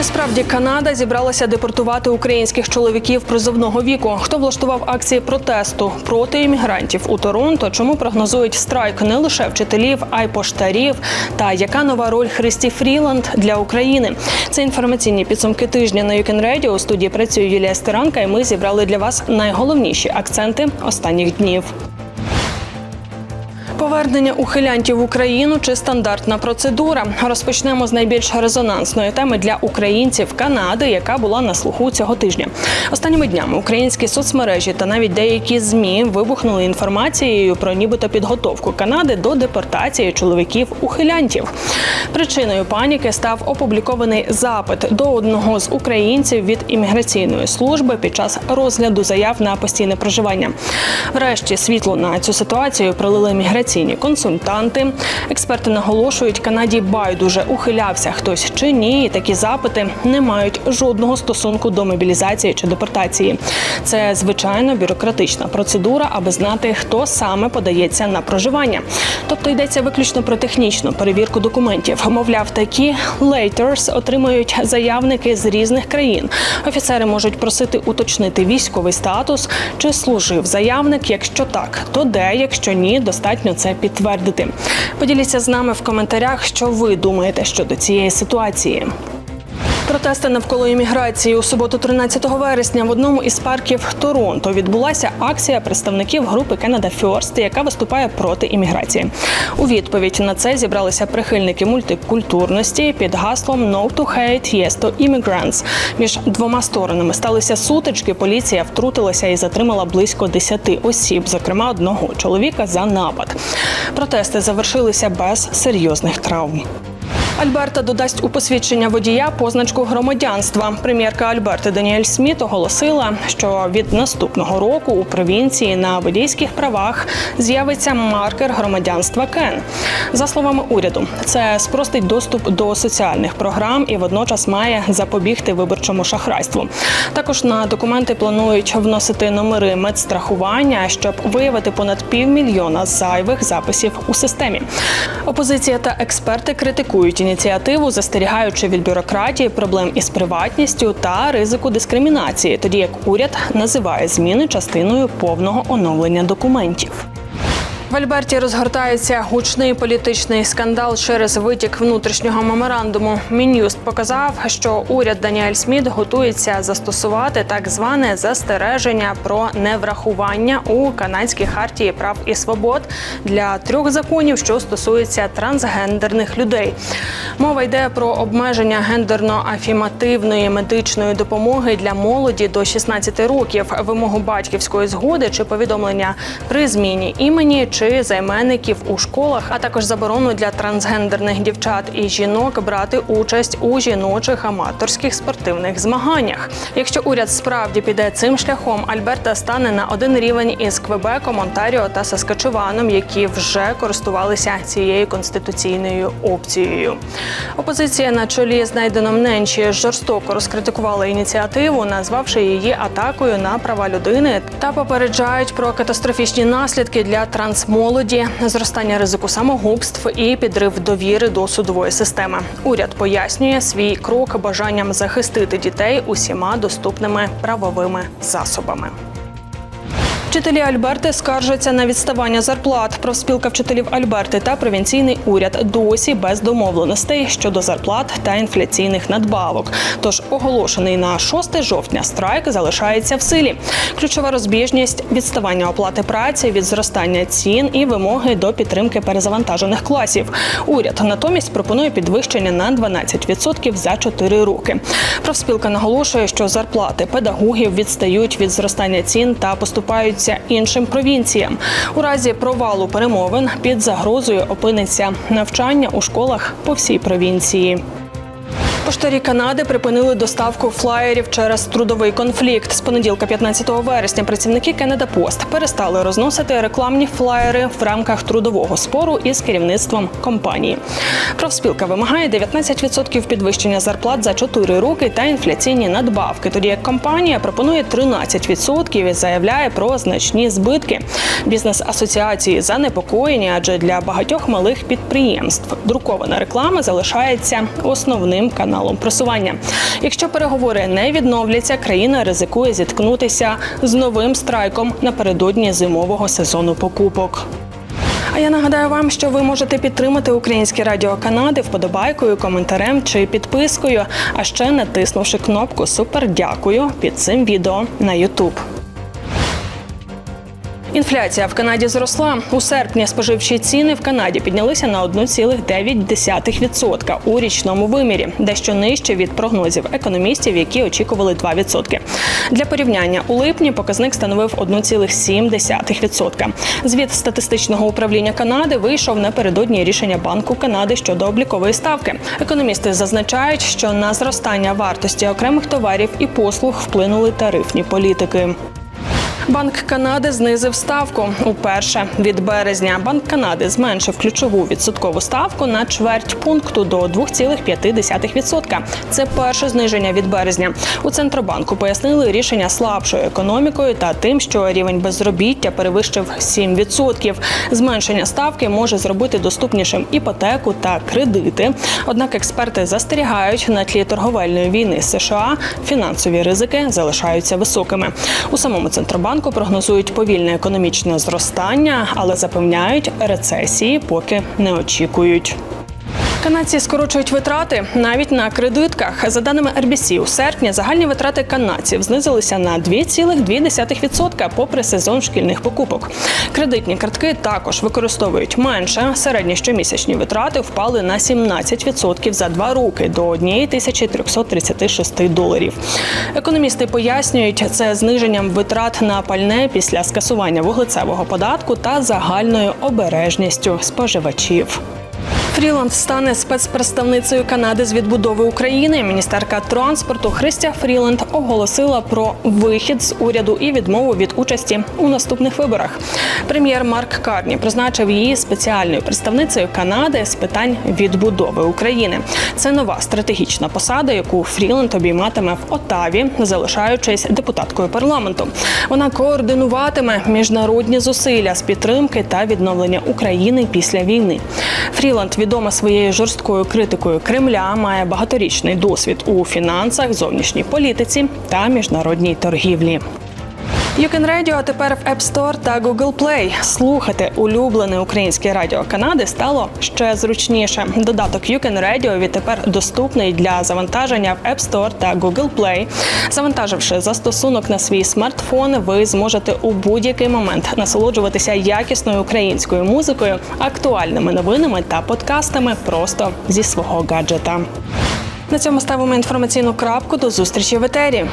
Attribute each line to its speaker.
Speaker 1: Чи справді Канада зібралася депортувати українських чоловіків призовного віку? Хто влаштував акції протесту проти іммігрантів у Торонто? Чому прогнозують страйк не лише вчителів, а й поштарів? Та яка нова роль Христі Фріланд для України? Це інформаційні підсумки тижня на Юкен Radio. У студії працює Юлія Стеранка, і ми зібрали для вас найголовніші акценти останніх днів. Повернення ухилянтів в Україну чи стандартна процедура. Розпочнемо з найбільш резонансної теми для українців Канади, яка була на слуху цього тижня. Останніми днями українські соцмережі та навіть деякі змі вибухнули інформацією про нібито підготовку Канади до депортації чоловіків ухилянтів. Причиною паніки став опублікований запит до одного з українців від імміграційної служби під час розгляду заяв на постійне проживання. Врешті світло на цю ситуацію пролили міграційні консультанти. Експерти наголошують, Канаді байдуже ухилявся хтось чи ні. і Такі запити не мають жодного стосунку до мобілізації чи депортації. Це звичайно бюрократична процедура, аби знати, хто саме подається на проживання. Тобто йдеться виключно про технічну перевірку документів. Мовляв, такі letters отримують заявники з різних країн. Офіцери можуть просити уточнити військовий статус чи служив заявник. Якщо так, то де, якщо ні, достатньо це підтвердити. Поділіться з нами в коментарях, що ви думаєте щодо цієї ситуації. Протести навколо імміграції у суботу, 13 вересня, в одному із парків Торонто відбулася акція представників групи Canada First, яка виступає проти імміграції. У відповідь на це зібралися прихильники мультикультурності під гаслом «No to hate, yes to immigrants». Між двома сторонами сталися сутички. Поліція втрутилася і затримала близько 10 осіб, зокрема одного чоловіка за напад. Протести завершилися без серйозних травм. Альберта додасть у посвідчення водія позначку громадянства. Прем'єрка Альберти Даніель Сміт оголосила, що від наступного року у провінції на водійських правах з'явиться маркер громадянства Кен. За словами уряду, це спростить доступ до соціальних програм і водночас має запобігти виборчому шахрайству. Також на документи планують вносити номери медстрахування, щоб виявити понад півмільйона зайвих записів у системі. Опозиція та експерти критикують ініціативу, застерігаючи від бюрократії, проблем із приватністю та ризику дискримінації, тоді як уряд називає зміни частиною повного оновлення документів. В Альберті розгортається гучний політичний скандал через витік внутрішнього меморандуму. Мін'юст показав, що уряд Даніель Сміт готується застосувати так зване застереження про неврахування у канадській хартії прав і свобод для трьох законів, що стосуються трансгендерних людей. Мова йде про обмеження гендерно-афімативної медичної допомоги для молоді до 16 років, вимогу батьківської згоди чи повідомлення при зміні імені чи займенників у школах, а також заборону для трансгендерних дівчат і жінок брати участь у жіночих аматорських спортивних змаганнях. Якщо уряд справді піде цим шляхом, Альберта стане на один рівень із Квебеком, Онтаріо та Саскачуваном, які вже користувалися цією конституційною опцією. Опозиція на чолі з Найденом Ненчі жорстоко розкритикувала ініціативу, назвавши її атакою на права людини та попереджають про катастрофічні наслідки для трансмолоді, зростання ризику самогубств і підрив довіри до судової системи. Уряд пояснює свій крок бажанням захистити дітей усіма доступними правовими засобами. Вчителі Альберти скаржаться на відставання зарплат. Профспілка вчителів Альберти та провінційний уряд досі без домовленостей щодо зарплат та інфляційних надбавок. Тож оголошений на 6 жовтня страйк залишається в силі. Ключова розбіжність відставання оплати праці від зростання цін і вимоги до підтримки перезавантажених класів. Уряд натомість пропонує підвищення на 12% за 4 роки. Профспілка наголошує, що зарплати педагогів відстають від зростання цін та поступають іншим провінціям. У разі провалу перемовин під загрозою опиниться навчання у школах по всій провінції. Поштарі Канади припинили доставку флаєрів через трудовий конфлікт. З понеділка, 15 вересня, працівники Canada Post перестали розносити рекламні флаєри в рамках трудового спору із керівництвом компанії. Профспілка вимагає 19% підвищення зарплат за 4 роки та інфляційні надбавки. Тоді як компанія пропонує 13% і заявляє про значні збитки. Бізнес-асоціації занепокоєні, адже для багатьох малих підприємств друкована реклама залишається основним каналом каналом просування. Якщо переговори не відновляться, країна ризикує зіткнутися з новим страйком напередодні зимового сезону покупок. А я нагадаю вам, що ви можете підтримати українські радіо Канади вподобайкою, коментарем чи підпискою, а ще натиснувши кнопку Супер дякую під цим відео на YouTube. Інфляція в Канаді зросла у серпні. Споживчі ціни в Канаді піднялися на 1,9% у річному вимірі, дещо нижче від прогнозів економістів, які очікували 2%. Для порівняння у липні показник становив 1,7%. Звіт статистичного управління Канади вийшов напередодні рішення Банку Канади щодо облікової ставки. Економісти зазначають, що на зростання вартості окремих товарів і послуг вплинули тарифні політики. Банк Канади знизив ставку уперше від березня. Банк Канади зменшив ключову відсоткову ставку на чверть пункту до 2,5%. Це перше зниження від березня. У центробанку пояснили рішення слабшою економікою та тим, що рівень безробіття перевищив 7%. Зменшення ставки може зробити доступнішим іпотеку та кредити. Однак експерти застерігають на тлі торговельної війни США фінансові ризики залишаються високими. У самому центробанку прогнозують повільне економічне зростання, але запевняють, рецесії поки не очікують. Канадці скорочують витрати навіть на кредитках. За даними RBC, у серпні загальні витрати канадців знизилися на 2,2% попри сезон шкільних покупок. Кредитні картки також використовують менше. Середні щомісячні витрати впали на 17% за два роки до 1336 доларів. Економісти пояснюють це зниженням витрат на пальне після скасування вуглецевого податку та загальною обережністю споживачів. Фріланд стане спецпредставницею Канади з відбудови України. Міністерка транспорту Христя Фріланд оголосила про вихід з уряду і відмову від участі у наступних виборах. Прем'єр Марк Карні призначив її спеціальною представницею Канади з питань відбудови України. Це нова стратегічна посада, яку Фріланд обійматиме в Отаві, залишаючись депутаткою парламенту. Вона координуватиме міжнародні зусилля з підтримки та відновлення України після війни. Фріланд відома своєю жорсткою критикою Кремля, має багаторічний досвід у фінансах, зовнішній політиці та міжнародній торгівлі. Radio, а тепер в App Store та Google Play. Слухати улюблене українське радіо Канади стало ще зручніше. Додаток YouCan Radio відтепер доступний для завантаження в App Store та Google Play. Завантаживши застосунок на свій смартфон, ви зможете у будь-який момент насолоджуватися якісною українською музикою, актуальними новинами та подкастами просто зі свого гаджета. На цьому ставимо інформаційну крапку. До зустрічі в етері.